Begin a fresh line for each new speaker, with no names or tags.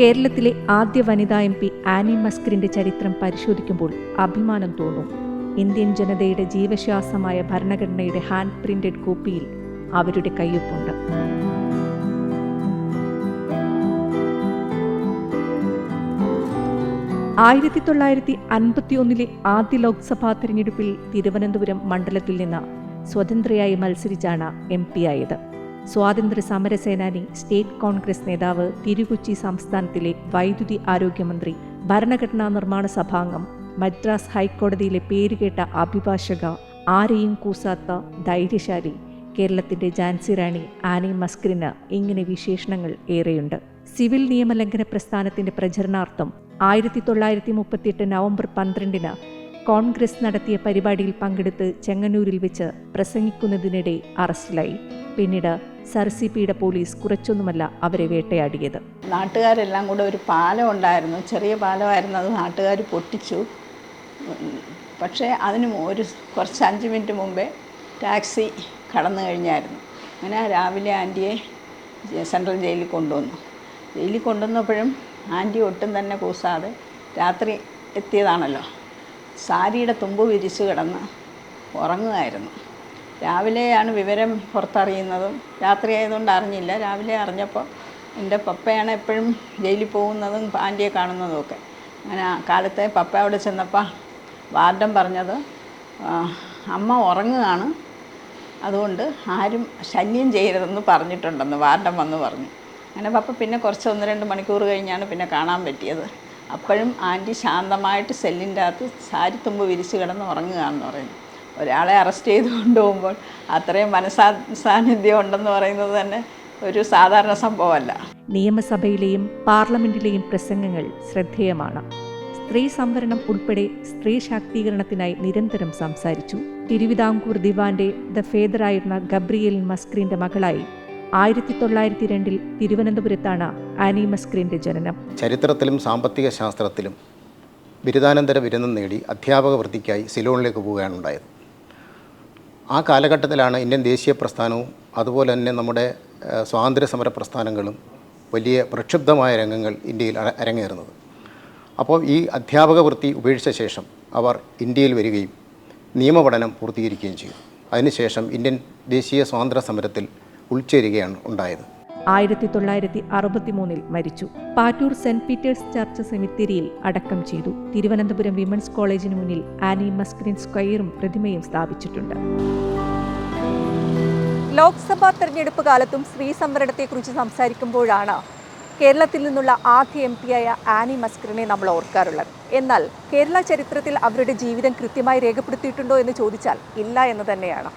കേരളത്തിലെ ആദ്യ വനിതാ എം പി ആനി മസ്കറിന്റെ ചരിത്രം പരിശോധിക്കുമ്പോൾ അഭിമാനം തോന്നും. ഇന്ത്യൻ ജനതയുടെ ജീവശ്വാസമായ ഭരണഘടനയുടെ ഹാൻഡ് പ്രിന്റഡ് കോപ്പിയിൽ അവരുടെ കയ്യൊപ്പുണ്ട്. ആയിരത്തി തൊള്ളായിരത്തി അൻപത്തി ഒന്നിലെ ആദ്യ ലോക്സഭാ തിരഞ്ഞെടുപ്പിൽ തിരുവനന്തപുരം മണ്ഡലത്തിൽ നിന്ന് സ്വതന്ത്രയായി മത്സരിച്ചാണ് എം പി ആയത്. സ്വാതന്ത്ര്യ സമരസേനാനി സ്റ്റേറ്റ് കോൺഗ്രസ് നേതാവ് തിരുകൊച്ചി സംസ്ഥാനത്തിലെ വൈദ്യുതി ആരോഗ്യമന്ത്രി ഭരണഘടനാ നിർമ്മാണ സഭാംഗം മദ്രാസ് ഹൈക്കോടതിയിലെ പേരുകേട്ട അഭിഭാഷക ആരെയും കൂസാത്ത ധൈര്യശാലി കേരളത്തിന്റെ ജാൻസി റാണി ആനി മസ്കറിന് ഇങ്ങനെ വിശേഷണങ്ങൾ ഏറെയുണ്ട്. സിവിൽ നിയമലംഘന പ്രസ്ഥാനത്തിന്റെ പ്രചരണാർത്ഥം ആയിരത്തി തൊള്ളായിരത്തി മുപ്പത്തിയെട്ട് നവംബർ പന്ത്രണ്ടിന് കോൺഗ്രസ് നടത്തിയ പരിപാടിയിൽ പങ്കെടുത്ത് ചെങ്ങന്നൂരിൽ വെച്ച് പ്രസംഗിക്കുന്നതിനിടെ അറസ്റ്റിലായി. പിന്നീട് സർസിപിയുടെ പോലീസ് കുറച്ചൊന്നുമല്ല അവരെ വേട്ടയാടിയത്.
നാട്ടുകാരെല്ലാം കൂടെ ഒരു പാലം ഉണ്ടായിരുന്നു. ചെറിയ പാലമായിരുന്നു. അത് നാട്ടുകാർ പൊട്ടിച്ചു. പക്ഷേ അതിന് ഒരു കുറച്ച് അഞ്ച് മിനിറ്റ് മുമ്പേ ടാക്സി കടന്നു കഴിഞ്ഞായിരുന്നു. അങ്ങനെ രാവിലെ ആന്റിയെ സെൻട്രൽ ജയിലിൽ കൊണ്ടുവന്നു. ജയിലിൽ കൊണ്ടുവന്നപ്പോഴും ആന്റി ഒട്ടും തന്നെ കൂസാതെ രാത്രി എത്തിയതാണല്ലോ. സാരിയുടെ തുമ്പ് വിരിച്ചു കിടന്ന് ഉറങ്ങുമായിരുന്നു. രാവിലെയാണ് വിവരം പുറത്തറിയുന്നതും. രാത്രി ആയതുകൊണ്ട് അറിഞ്ഞില്ല. രാവിലെ അറിഞ്ഞപ്പോൾ എന്റെ പപ്പയാണ് എപ്പോഴും ജയിലിൽ പോകുന്നതും ആന്റിയെ കാണുന്നതും ഒക്കെ. അങ്ങനെ കാലത്തെ പപ്പ അവിടെ ചെന്നപ്പോൾ വാർഡൻ പറഞ്ഞത് അമ്മ ഉറങ്ങുകയാണ്. അതുകൊണ്ട് ആരും ശല്യം ചെയ്യരുതെന്ന് പറഞ്ഞിട്ടുണ്ടെന്ന് വാർഡൻ വന്ന് പറഞ്ഞു. അങ്ങനെ പപ്പ പിന്നെ കുറച്ച് ഒന്ന് രണ്ട് മണിക്കൂർ കഴിഞ്ഞാണ് പിന്നെ കാണാൻ പറ്റിയത്. അപ്പോഴും ആന്റി ശാന്തമായിട്ട് സെല്ലിന്റെ അകത്ത് സാരിത്തുമ്പ് വിരിച്ച് കിടന്ന് ഉറങ്ങുകയാണെന്ന് പറയുന്നു. ഒരാളെ അറസ്റ്റ് ചെയ്ത് കൊണ്ടുപോകുമ്പോൾ അത്രയും മനസാ സാന്നിധ്യം ഉണ്ടെന്ന് പറയുന്നത് തന്നെ ഒരു സാധാരണ സംഭവമല്ല.
നിയമസഭയിലെയും പാർലമെന്റിലെയും പ്രസംഗങ്ങൾ ശ്രദ്ധേയമാണ്. സ്ത്രീ സംവരണം ഉൾപ്പെടെ സ്ത്രീ ശാക്തീകരണത്തിനായി നിരന്തരം സംസാരിച്ചു. തിരുവിതാംകൂർ ദിവാന്റെ ദ ഫേദറായിരുന്ന ഗബ്രിയേൽ മസ്ക്രീന്റെ മകളായി ആയിരത്തി തൊള്ളായിരത്തി രണ്ടിൽ തിരുവനന്തപുരത്താണ് ആനി മസ്ക്രീന്റെ ജനനം.
ചരിത്രത്തിലും സാമ്പത്തിക ശാസ്ത്രത്തിലും ബിരുദാനന്തര ബിരുദം നേടി അധ്യാപക വൃത്തിക്കായി സിലോണിലേക്ക് പോവുകയാണ് ഉണ്ടായത്. ആ കാലഘട്ടത്തിലാണ് ഇന്ത്യൻ ദേശീയ പ്രസ്ഥാനവും അതുപോലെ തന്നെ നമ്മുടെ സ്വാതന്ത്ര്യ സമര പ്രസ്ഥാനങ്ങളും വലിയ പ്രക്ഷുബ്ധമായ രംഗങ്ങൾ ഇന്ത്യയിൽ അരങ്ങേറുന്നത്. അപ്പോൾ ഈ അധ്യാപക വൃത്തി ഉപേക്ഷിച്ച ശേഷം അവർ ഇന്ത്യയിൽ വരികയും നിയമപഠനം പൂർത്തീകരിക്കുകയും ചെയ്തു. അതിനുശേഷം ഇന്ത്യൻ ദേശീയ സ്വാതന്ത്ര്യ സമരത്തിൽ ഉൾച്ചേരുകയാണ് ഉണ്ടായത്.
ആയിരത്തി തൊള്ളായിരത്തി അറുപത്തി മൂന്നിൽ മരിച്ചു. പാറ്റൂർ സെന്റ് പീറ്റേഴ്സ് ചർച്ച് സെമിത്തേരിയിൽ അടക്കം ചെയ്തു. തിരുവനന്തപുരം വിമൻസ് കോളേജിന് മുന്നിൽ ആനി മസ്ക്രീൻ സ്ക്വയറും പ്രതിമയും സ്ഥാപിച്ചിട്ടുണ്ട്.
ലോക്സഭാ തെരഞ്ഞെടുപ്പ് കാലത്തും സ്ത്രീ സംവരണത്തെക്കുറിച്ച് സംസാരിക്കുമ്പോഴാണ് കേരളത്തിൽ നിന്നുള്ള ആദ്യ എം പിയായ ആനി മസ്ക്രിനെ നമ്മൾ ഓർക്കാറുള്ളത്. എന്നാൽ കേരള ചരിത്രത്തിൽ അവരുടെ ജീവിതം കൃത്യമായി രേഖപ്പെടുത്തിയിട്ടുണ്ടോ എന്ന് ചോദിച്ചാൽ ഇല്ല എന്ന് തന്നെയാണ്.